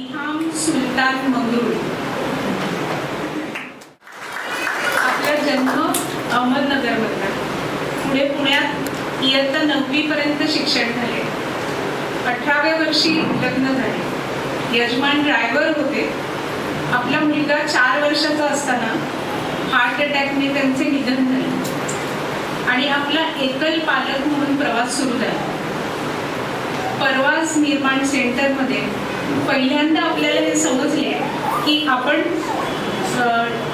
सुलतान मंगरूळ. आपला जन्म अहमदनगर मधला पुढे पुण्यात इयत्ता नववी पर्यंत शिक्षण झाले. अठराव्या वर्षी लग्न झाले. यजमान ड्रायव्हर होते. आपला मुलगा चार वर्षाचा असताना हार्ट अटॅकने त्यांचे निधन झाले. आणि आपला एकल पालक म्हणून प्रवास सुरू झाला. परवास निर्माण सेंटरमध्ये पहिल्यांदा आपल्याला हे समजले की आपण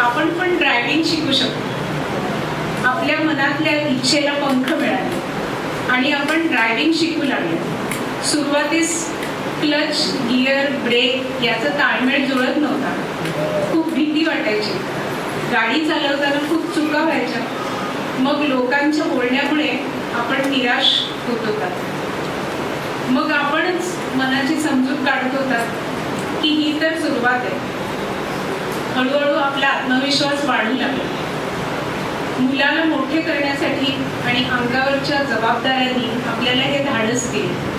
आपण पण ड्रायव्हिंग शिकू शकतो. आपल्या मनातल्या इच्छेला पंख मिळाले आणि आपण ड्रायव्हिंग शिकू लागलो. सुरुवातीस क्लच गिअर ब्रेक याचा ताळमेळ जुळत नव्हता. खूप भीती वाटायची. गाडी चालवताना खूप चुका व्हायच्या. मग लोकांच्या बोलण्यामुळे आपण निराश होत होता. मग आपणच मनाची समजूत काढत होतात की ही तर सुरुवात आहे. हळूहळू आपला आत्मविश्वास वाढू लागला. मुलाला मोठे करण्यासाठी आणि अंगावरच्या जबाबदाऱ्यांनी आपल्याला हे धाडस केले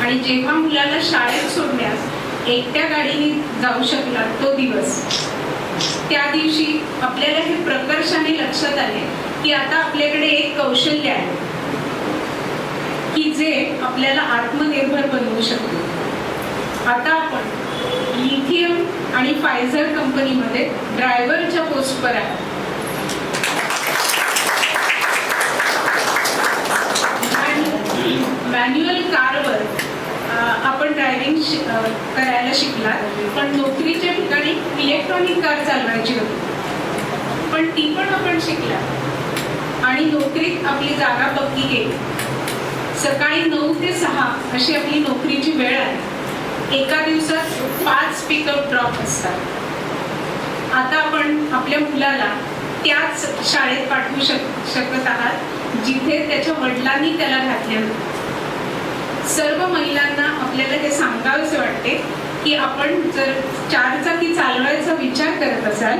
आणि जेव्हा मुलाला शाळेत सोडण्यास एकट्या गाडीने जाऊ शकला तो दिवस त्या दिवशी आपल्याला हे प्रकर्षाने लक्षात आले की आता आपल्याकडे एक कौशल्य आहे. जे आपल्याला आत्मनिर्भर बनवू शकते. आता आपण लिथियम आणि फायझर कंपनीमध्ये ड्रायव्हरच्या पोस्टवर आहे. मॅन्युअल कारवर आपण ड्रायव्हिंग शि करायला शिकलात. पण नोकरीच्या ठिकाणी इलेक्ट्रॉनिक कार चालवायची होती. पण ती पण आपण शिकला आणि नोकरीत आपली जागा पक्की केली. सकाळी नऊ ते सहा अशी आपली नोकरीची वेळ आहे. एका दिवसात पाच पिकअप ड्रॉप असतात. आता आपण आपल्या मुलाला त्याच शाळेत पाठवू शक शकत आहात जिथे त्याच्या वडिलांनी त्याला घातले होते. सर्व महिलांना आपल्याला हे सांगावेसे वाटते की आपण जर चारचाकी चालवायचा विचार करत असाल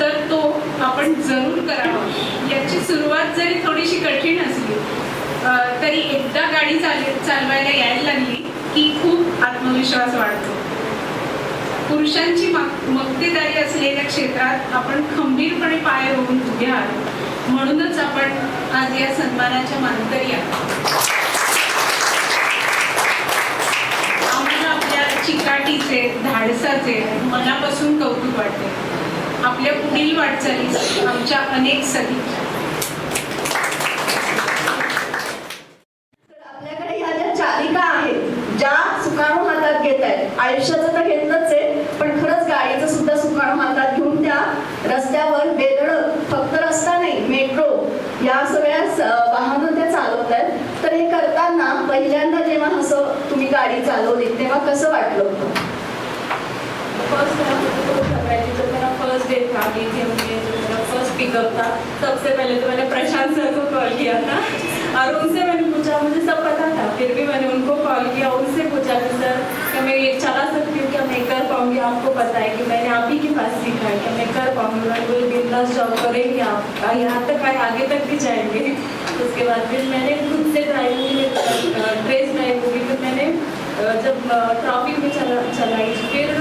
तर तो आपण जरूर करावा. याची सुरुवात जरी थोडीशी कठीण असली तरी एकदा गाडी चाल चालवायला यायला लागली की खूप आत्मविश्वास वाढतो. पुरुषांची मक्तेदारी असलेल्या क्षेत्रात आपण खंबीरपणे पाय होऊन उभे आहोत. म्हणूनच आपण आज या सन्मानाच्या मानकरी आहोत. आम्हाला आपल्या चिकाटीचे धाडसाचे मनापासून कौतुक वाटते. आपल्या पुढील वाटचालीस आमच्या अनेक सदिच्छा तर आपल्याकडे ह्या ज्या चालिका आहेत ज्या सुकाणू हातात घेत आहेत आयुष्याचं तर घेतलंच आहे पण गाडीचं सुद्धा सुकाणू हातात घेऊन त्या रस्त्यावर बेधडक फक्त रस्ता नाही मेट्रो या सगळ्या वाहन वाहनं त्या चालवत आहेत तर हे करताना पहिल्यांदा जेव्हा असं तुम्ही गाडी चालवली तेव्हा कसं वाटलं होतं? फर्स्ट फर्स्ट डे था मेरा फर्स्ट पिकअप था सबसे पहले तो मैंने प्रशांत सर को कॉल किया था. और उनसे मैंने पूछा मुझे सब पता था. फिर भी मैंने उनको कॉल किया उनसे पूछा कि सर क्या मैं ये चला सकती आपको पता है कि मैंने आप ही के पास सीखा है क्या मैं कर पाऊँगी कोई बिंदास जॉब करेंगे आप यहाँ तक आए आगे तक भी जाएँगे। उसके बाद फिर मैंने खुद से ड्राइविंग में ट्रेस ड्राइव हुई फिर मैंने जब ट्रॉफिक में चला, चलाई, फिर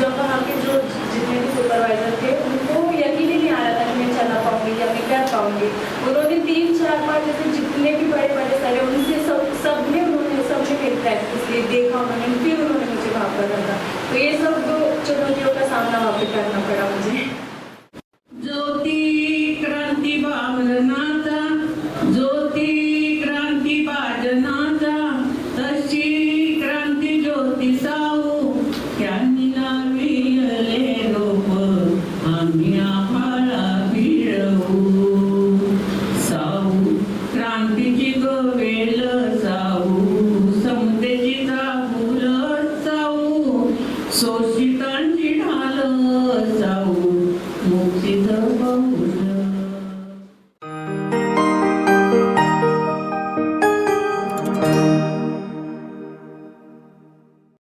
जब वहाँ के जो जितने भी सुपरवाइजर थे, उनको यकीन ही नहीं आ रहा था कि मैं चला पाऊँगी या मैं कर पाऊँगी। उन्होंने तीन, चार बार जैसे जितने भी बड़े बड़े सारे उनसे सब, सबने उन्होंने, सबने मेरी प्रैक्टिस ली देखा उन्होंने, फिर उन्होंने मुझे वहाँ पर रखा तो ये सब चांगला वापर करणं करा म्हणजे ज्योती क्रांती भावनाचा ज्योती